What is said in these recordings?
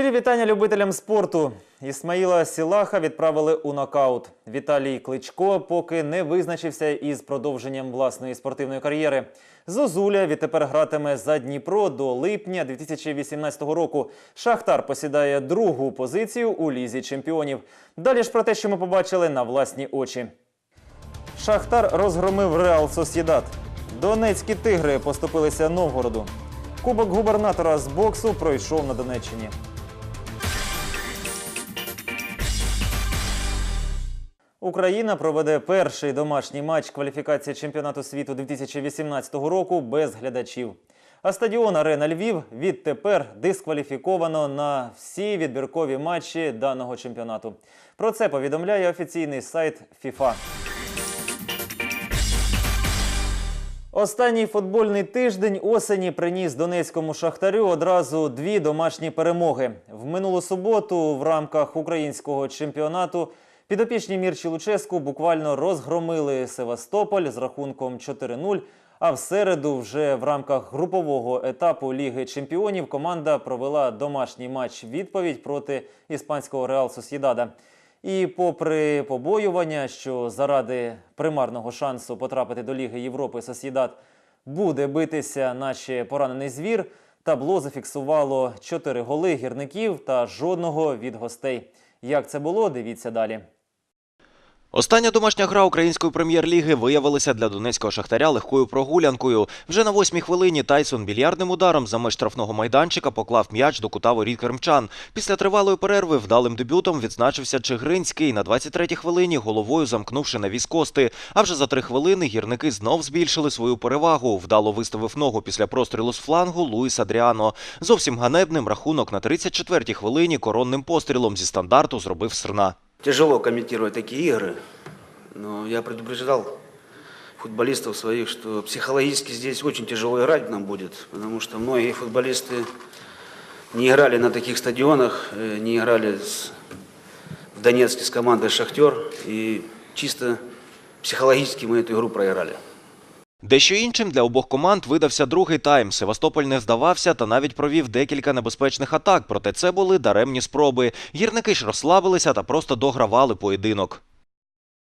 Щирі вітання любителям спорту. Ісмаїла Сілаха відправили у нокаут. Віталій Кличко поки не визначився із продовженням власної спортивної кар'єри. Зозуля відтепер гратиме за Дніпро до липня 2018 року. Шахтар посідає другу позицію у лізі чемпіонів. Далі ж про те, що ми побачили на власні очі. Шахтар розгромив Реал Сосєдат. Донецькі тигри поступилися Новгороду. Кубок губернатора з боксу пройшов на Донеччині. Україна проведе перший домашній матч кваліфікації чемпіонату світу 2018 року без глядачів. А стадіон Арена Львів відтепер дискваліфіковано на всі відбіркові матчі даного чемпіонату. Про це повідомляє офіційний сайт FIFA. Останній футбольний тиждень осені приніс донецькому шахтарю одразу дві домашні перемоги. В минулу суботу в рамках українського чемпіонату підопічні Мірчі Луческу буквально розгромили Севастополь з рахунком 4-0. А в середу, вже в рамках групового етапу Ліги Чемпіонів, команда провела домашній матч відповідь проти іспанського Реал Сосєдада. І попри побоювання, що заради примарного шансу потрапити до Ліги Європи Сосєдад буде битися, наче поранений звір, табло зафіксувало 4 голи гірників та жодного від гостей. Як це було, дивіться далі. Остання домашня гра української прем'єр-ліги виявилася для донецького шахтаря легкою прогулянкою. Вже на восьмій хвилині Тайсон більярдним ударом за меж штрафного майданчика поклав м'яч до кута воріт кримчан. Після тривалої перерви вдалим дебютом відзначився Чигринський на 23-й хвилині головою замкнувши навіс кости. А вже за три хвилини гірники знов збільшили свою перевагу. Вдало виставив ногу після прострілу з флангу Луїс Адріано. Зовсім ганебним рахунок на 34-й хвилині коронним пострілом зі стандарту зробив Срна. Тяжело комментировать такие игры, но я предупреждал футболистов своих, что психологически здесь очень тяжело играть нам будет, потому что многие футболисты не играли на таких стадионах, э, не играли с- в Донецке с командой «Шахтер», и чисто психологически мы эту игру проиграли. Дещо іншим для обох команд видався другий тайм. Севастополь не здавався та навіть провів декілька небезпечних атак, проте це були даремні спроби. Гірники ж розслабилися та просто догравали поєдинок.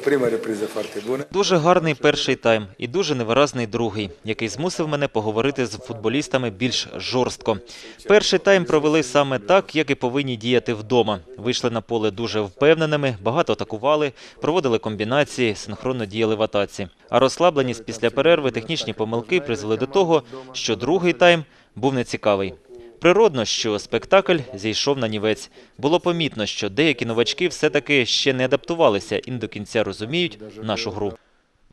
Ripresa forte e buona. Дуже гарний перший тайм і дуже невиразний другий, який змусив мене поговорити з футболістами більш жорстко. Перший тайм провели саме так, як і повинні діяти вдома. Вийшли на поле дуже впевненими, багато атакували, проводили комбінації, синхронно діяли в атаці. А розслабленість після перерви, технічні помилки призвели до того, що другий тайм був нецікавий. Природно, що спектакль зійшов на нівець. Було помітно, що деякі новачки все-таки ще не адаптувалися і не до кінця розуміють нашу гру.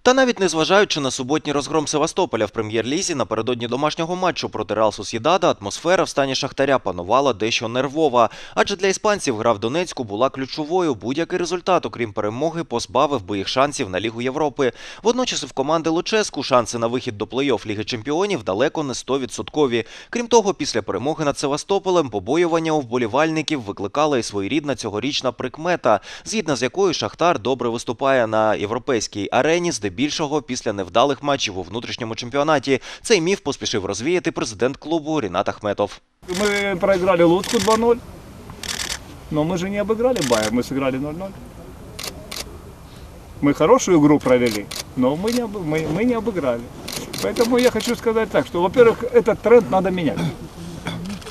Та навіть незважаючи на суботній розгром Севастополя в прем'єр-лізі напередодні домашнього матчу проти Реал Сосєдада, атмосфера в стані Шахтаря панувала дещо нервова. Адже для іспанців гра в Донецьку була ключовою. Будь-який результат, окрім перемоги, позбавив би їх шансів на Лігу Європи. Водночас в команди Луческу шанси на вихід до плей-офф Ліги Чемпіонів далеко не 100%. Крім того, після перемоги над Севастополем побоювання у вболівальників викликала і своєрідна цьогорічна прикмета, згідно з якою Шахтар добре виступає на європейській арені, здебільшого після невдалих матчів у внутрішньому чемпіонаті. Цей міф поспішив розвіяти президент клубу Рінат Ахметов. Мы проиграли Луцку 2-0, но мы же не обыграли Байер, мы сыграли 0-0. Мы хорошую игру провели, но мы не, об- мы, мы не обыграли. Поэтому я хочу сказать так, что, во-первых, этот тренд надо менять.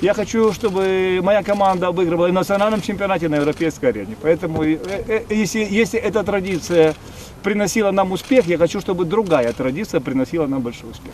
Я хочу, чтобы моя команда обыгрывала и в национальном чемпионате, и на европейской арене. Поэтому, э, э, если, если эта традиция приносила нам успех, я хочу, чтобы другая традиция приносила нам большой успех.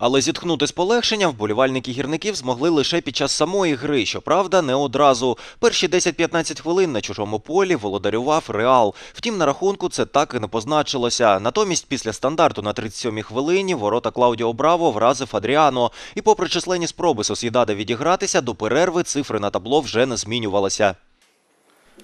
Але зітхнути з полегшенням вболівальники гірників змогли лише під час самої гри, щоправда, не одразу. Перші 10-15 хвилин на чужому полі володарював Реал. Втім, на рахунку це так і не позначилося. Натомість, після стандарту на 37-й хвилині ворота Клаудіо Браво вразив Адріано. І попри численні спроби Сосєдада відігратися, до перерви цифри на табло вже не змінювалися.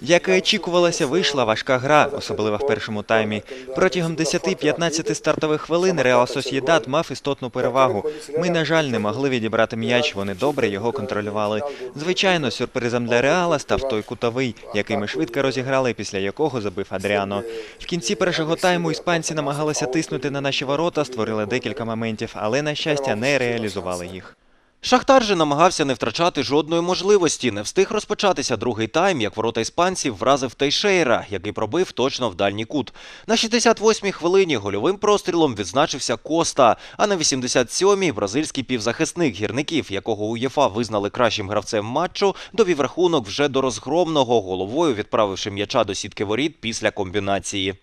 Як і очікувалося, вийшла важка гра, особливо в першому таймі. Протягом 10-15 стартових хвилин Реал Сосєдад мав істотну перевагу. Ми, на жаль, не могли відібрати м'яч, вони добре його контролювали. Звичайно, сюрпризом для Реала став той кутовий, який ми швидко розіграли, після якого забив Адріано. В кінці першого тайму іспанці намагалися тиснути на наші ворота, створили декілька моментів, але, на щастя, не реалізували їх. Шахтар же намагався не втрачати жодної можливості. Не встиг розпочатися другий тайм, як ворота іспанців вразив Тейшейра, який пробив точно в дальній кут. На 68-й хвилині гольовим прострілом відзначився Коста, а на 87-й бразильський півзахисник гірників, якого УЄФА визнали кращим гравцем матчу, довів рахунок вже до розгромного, головою відправивши м'яча до сітки воріт після комбінації.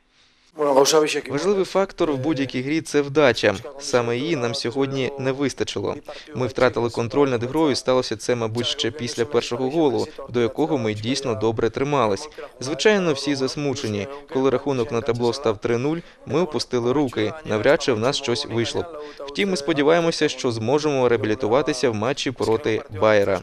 Важливий фактор в будь-якій грі це вдача. Саме її нам сьогодні не вистачило. Ми втратили контроль над грою. Сталося це, мабуть, ще після першого голу, до якого ми дійсно добре тримались. Звичайно, всі засмучені. Коли рахунок на табло став 3-0, ми опустили руки. Навряд чи в нас щось вийшло. Втім, ми сподіваємося, що зможемо реабілітуватися в матчі проти Байера.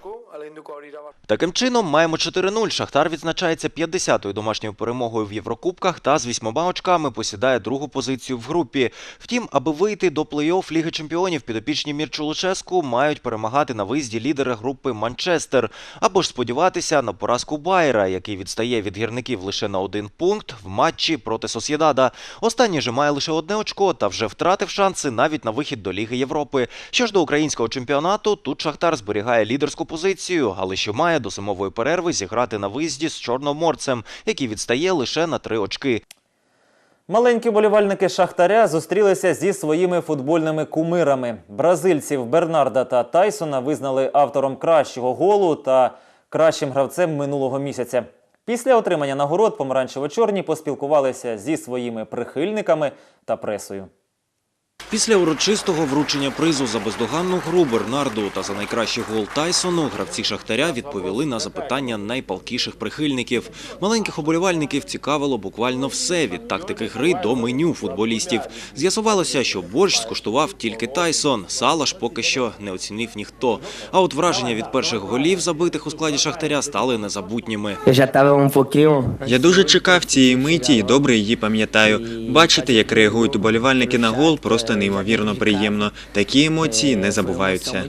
Таким чином, маємо 4-0. Шахтар відзначається 50-ю домашньою перемогою в Єврокубках та з вісьмома очками посідає другу позицію в групі. Втім, аби вийти до плей-офф Ліги Чемпіонів, підопічні Мірчу Луческу мають перемагати на виїзді лідери групи Манчестер, або ж сподіватися на поразку Байера, який відстає від гірників лише на один пункт в матчі проти Сосєдада. Останній же має лише одне очко та вже втратив шанси навіть на вихід до Ліги Європи. Що ж до українського чемпіонату, тут Шахтар зберігає лідерську позицію, але що має до зимової перерви зіграти на виїзді з Чорноморцем, який відстає лише на три очки. Маленькі болівальники Шахтаря зустрілися зі своїми футбольними кумирами. Бразильців Бернарда та Тайсона визнали автором кращого голу та кращим гравцем минулого місяця. Після отримання нагород помаранчево-чорні поспілкувалися зі своїми прихильниками та пресою. Після урочистого вручення призу за бездоганну гру Бернарду та за найкращий гол Тайсону гравці Шахтаря відповіли на запитання найпалкіших прихильників. Маленьких оболівальників цікавило буквально все від тактики гри до меню футболістів. З'ясувалося, що борщ скуштував тільки Тайсон. Сала ж поки що не оцінив ніхто. А от враження від перших голів, забитих у складі Шахтаря, стали незабутніми. Я дуже чекав цієї миті і добре її пам'ятаю. Бачити, як реагують уболівальники на гол, просто неймовірно приємно. Такі емоції не забуваються.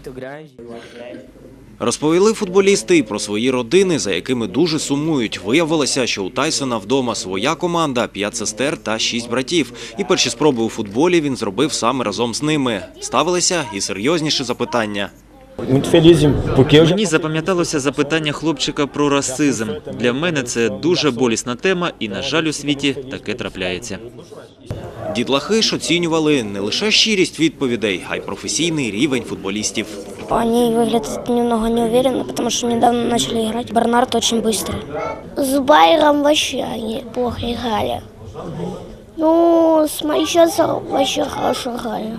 Розповіли футболісти і про свої родини, за якими дуже сумують. Виявилося, що у Тайсона вдома своя команда, п'ять сестер та шість братів. І перші спроби у футболі він зробив саме разом з ними. Ставилися і серйозніші запитання. Мені запам'яталося запитання хлопчика про расизм. Для мене це дуже болісна тема, і на жаль, у світі таке трапляється. Дітлахи ж оцінювали не лише щирість відповідей, а й професійний рівень футболістів. Они выглядят немного неуверенно, потому что недавно начали играть. Бернард очень быстрый. С Байером вообще они плохо играли. Ну, с Манчестером вообще хорошо играли.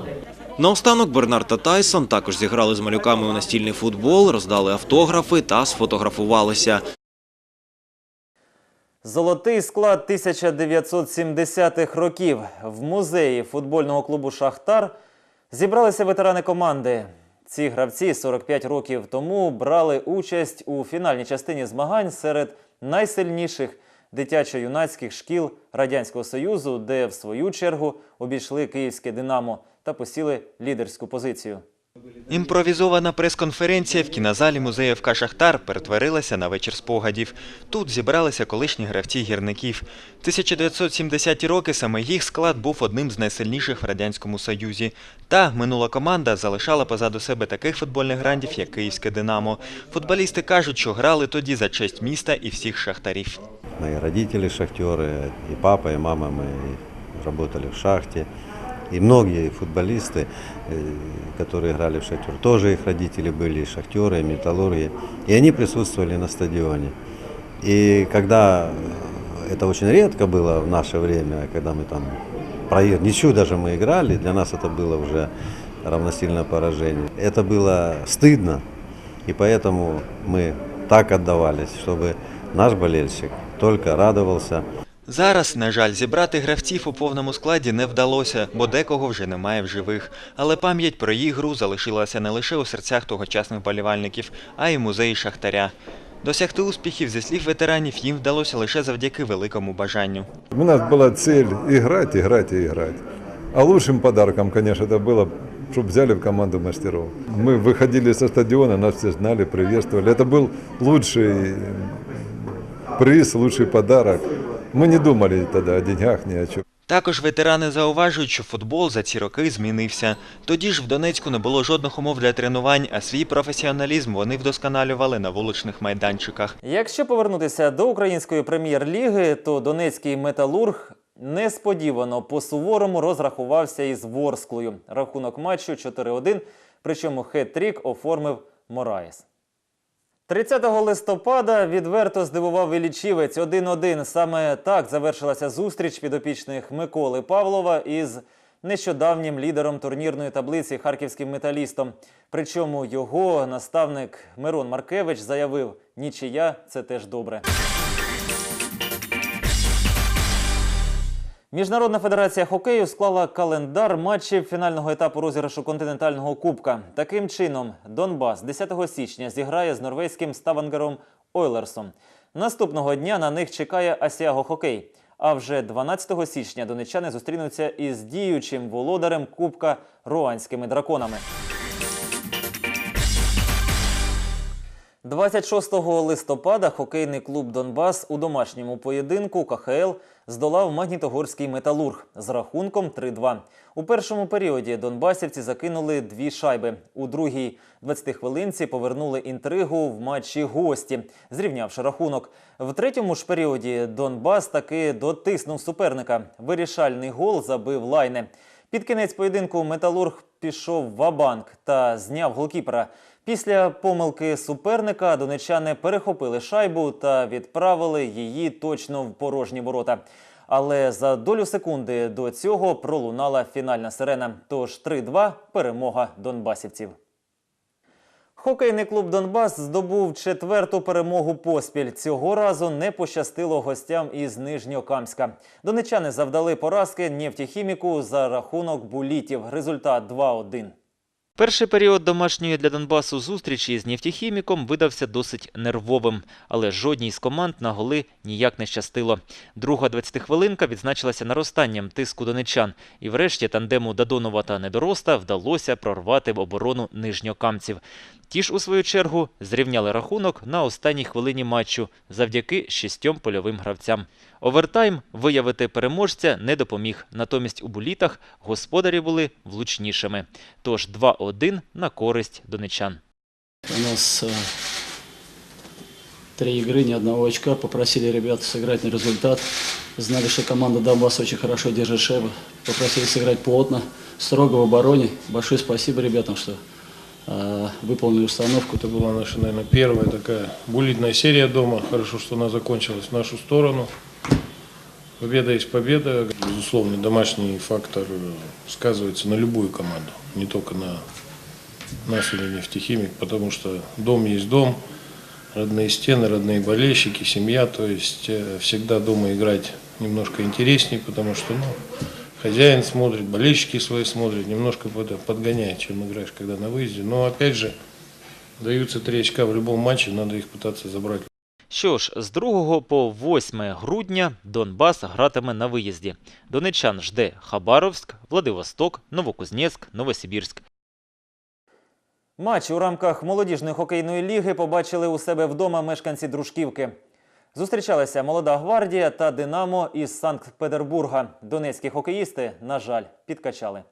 Наостанок Бернард та Тайсон також зіграли з малюками у настільний футбол, роздали автографи та сфотографувалися. Золотий склад 1970-х років в музеї футбольного клубу Шахтар зібралися ветерани команди. Ці гравці 45 років тому брали участь у фінальній частині змагань серед найсильніших дитячо-юнацьких шкіл Радянського Союзу, де в свою чергу обійшли київське Динамо та посіли лідерську позицію. Імпровізована прес-конференція в кінозалі музею ФК Шахтар перетворилася на вечір спогадів. Тут зібралися колишні гравці гірників. 1970-ті роки саме їх склад був одним з найсильніших в радянському союзі. Та минула команда залишала позаду себе таких футбольних грандів, як київське Динамо. Футболісти кажуть, що грали тоді за честь міста і всіх шахтарів. Мои родители шахтеры, и папа, и мама мы работали в шахте. И многие футболисты, э, которые играли в шахтер, тоже их родители были и шахтеры, и металлурги. И они присутствовали на стадионе. И когда э, это очень редко было в наше время, когда мы там проиграли, ничего даже мы играли, для нас это было уже равносильное поражение. Это было стыдно, и поэтому мы так отдавались, чтобы наш болельщик только радовался. Зараз, на жаль, зібрати гравців у повному складі не вдалося, бо декого вже немає в живих. Але пам'ять про їх гру залишилася не лише у серцях тогочасних болівальників, а й у музеї Шахтаря. Досягти успіхів зі слів ветеранів їм вдалося лише завдяки великому бажанню. У нас была цель играть, играть и играть. А лучшим подарком, конечно, это было, чтобы взяли в команду мастеров. Мы выходили со стадиона, нас все знали, приветствовали. Это был лучший приз, лучший подарок. Мы не думали тогда о деньгах, ни о чем. Також ветерани зауважують, що футбол за ці роки змінився. Тоді ж в Донецьку не було жодних умов для тренувань, а свій професіоналізм вони вдосконалювали на вуличних майданчиках. Якщо повернутися до української прем'єр-ліги, то донецький металург несподівано по-суворому розрахувався із Ворсклою. Рахунок матчу 4-1, причому хет-трік оформив Мораєс. 30 листопада відверто здивував Ілічівець 1-1. Саме так завершилася зустріч підопічних Миколи Павлова із нещодавнім лідером турнірної таблиці харківським металістом. Причому його наставник Мирон Маркевич заявив: нічия це теж добре. Міжнародна федерація хокею склала календар матчів фінального етапу розіграшу континентального кубка. Таким чином, Донбас 10 січня зіграє з норвезьким Ставангером Ойлерсом. Наступного дня на них чекає Асіаго Хокей. А вже 12 січня донеччани зустрінуться із діючим володарем Кубка руанськими драконами. 26 листопада хокейний клуб Донбас у домашньому поєдинку КХЛ здолав Магнітогорський металург з рахунком 3-2. У першому періоді донбасівці закинули дві шайби. У другій 20 хвилинці повернули інтригу в матчі гості, зрівнявши рахунок. В третьому ж періоді Донбас таки дотиснув суперника. Вирішальний гол забив лайне. Під кінець поєдинку металург пішов ва-банк та зняв голкіпера. Після помилки суперника донечани перехопили шайбу та відправили її точно в порожні ворота. Але за долю секунди до цього пролунала фінальна сирена. Тож 3-2 перемога донбасівців. Хокейний клуб Донбас здобув четверту перемогу поспіль. Цього разу не пощастило гостям із Нижньокамська. Донечани завдали поразки нефтехіміку за рахунок булітів. Результат 2-1. Перший період домашньої для Донбасу зустрічі з нефтехіміком видався досить нервовим, але жодній з команд на голи ніяк не щастило. Друга 20-хвилинка відзначилася наростанням тиску донечан, і врешті тандему Дадонова та Недороста вдалося прорвати в оборону нижньокамців. Ті ж, у свою чергу, зрівняли рахунок на останній хвилині матчу завдяки шістьом польовим гравцям. Овертайм виявити переможця не допоміг. Натомість у булітах господарі були влучнішими. Тож 2-1 на користь донечан. У нас э, три игры, ни одного очка. Попросили ребят сыграть на результат. Знали, что команда Донбасс очень хорошо держит шайбу. Попросили сыграть плотно, строго в обороне. Большое спасибо ребятам, что э, Выполнили установку. Это была наша, наверное, первая такая булитная серия дома. Хорошо, что она закончилась в нашу сторону. Победа есть победа. Безусловно, домашний фактор э, сказывается на любую команду, не только на нас или нефтехимик, потому что дом есть дом, родные стены, родные болельщики, семья. То есть э, всегда дома играть немножко интереснее, потому что ну, хозяин смотрит, болельщики свои смотрят, немножко под- подгоняет, чем играешь, когда на выезде. Но опять же, даются три очка в любом матче, надо их пытаться забрать. Що ж, з 2 по 8 грудня Донбас гратиме на виїзді. Донечан жде Хабаровськ, Владивосток, Новокузнецьк, Новосибірськ. Матч у рамках молодіжної хокейної ліги побачили у себе вдома мешканці Дружківки. Зустрічалися молода гвардія та Динамо із Санкт-Петербурга. Донецькі хокеїсти, на жаль, підкачали.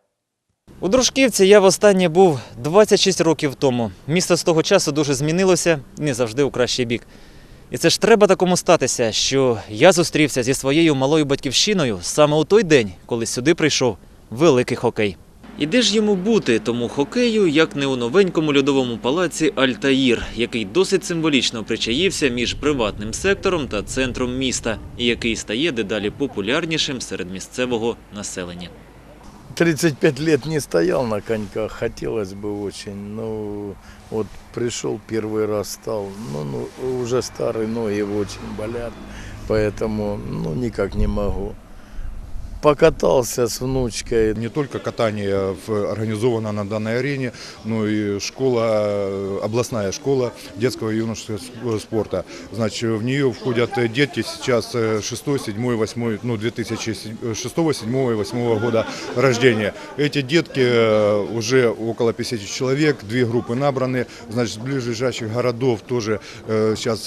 У Дружківці я востаннє був 26 років тому. Місто з того часу дуже змінилося, не завжди у кращий бік. І це ж треба такому статися, що я зустрівся зі своєю малою батьківщиною саме у той день, коли сюди прийшов великий хокей. І де ж йому бути тому хокею, як не у новенькому льодовому палаці Альтаїр, який досить символічно причаївся між приватним сектором та центром міста, і який стає дедалі популярнішим серед місцевого населення. 35 лет не стоял на коньках, хотелось бы очень. Ну, вот пришел первый раз стал, ну, ну уже старые ноги очень болят, поэтому, ну, никак не могу. Покатался с внучкой. Не только катание организовано на данной арене, но и школа, э, областная школа детского и юношеского спорта. Значит, в нее входят э, дети сейчас 6, 7, 8, ну, 2006, 7 и 8 года рождения. Эти детки э, уже около 50 человек, две группы набраны. Значит, ближайших городов тоже э, сейчас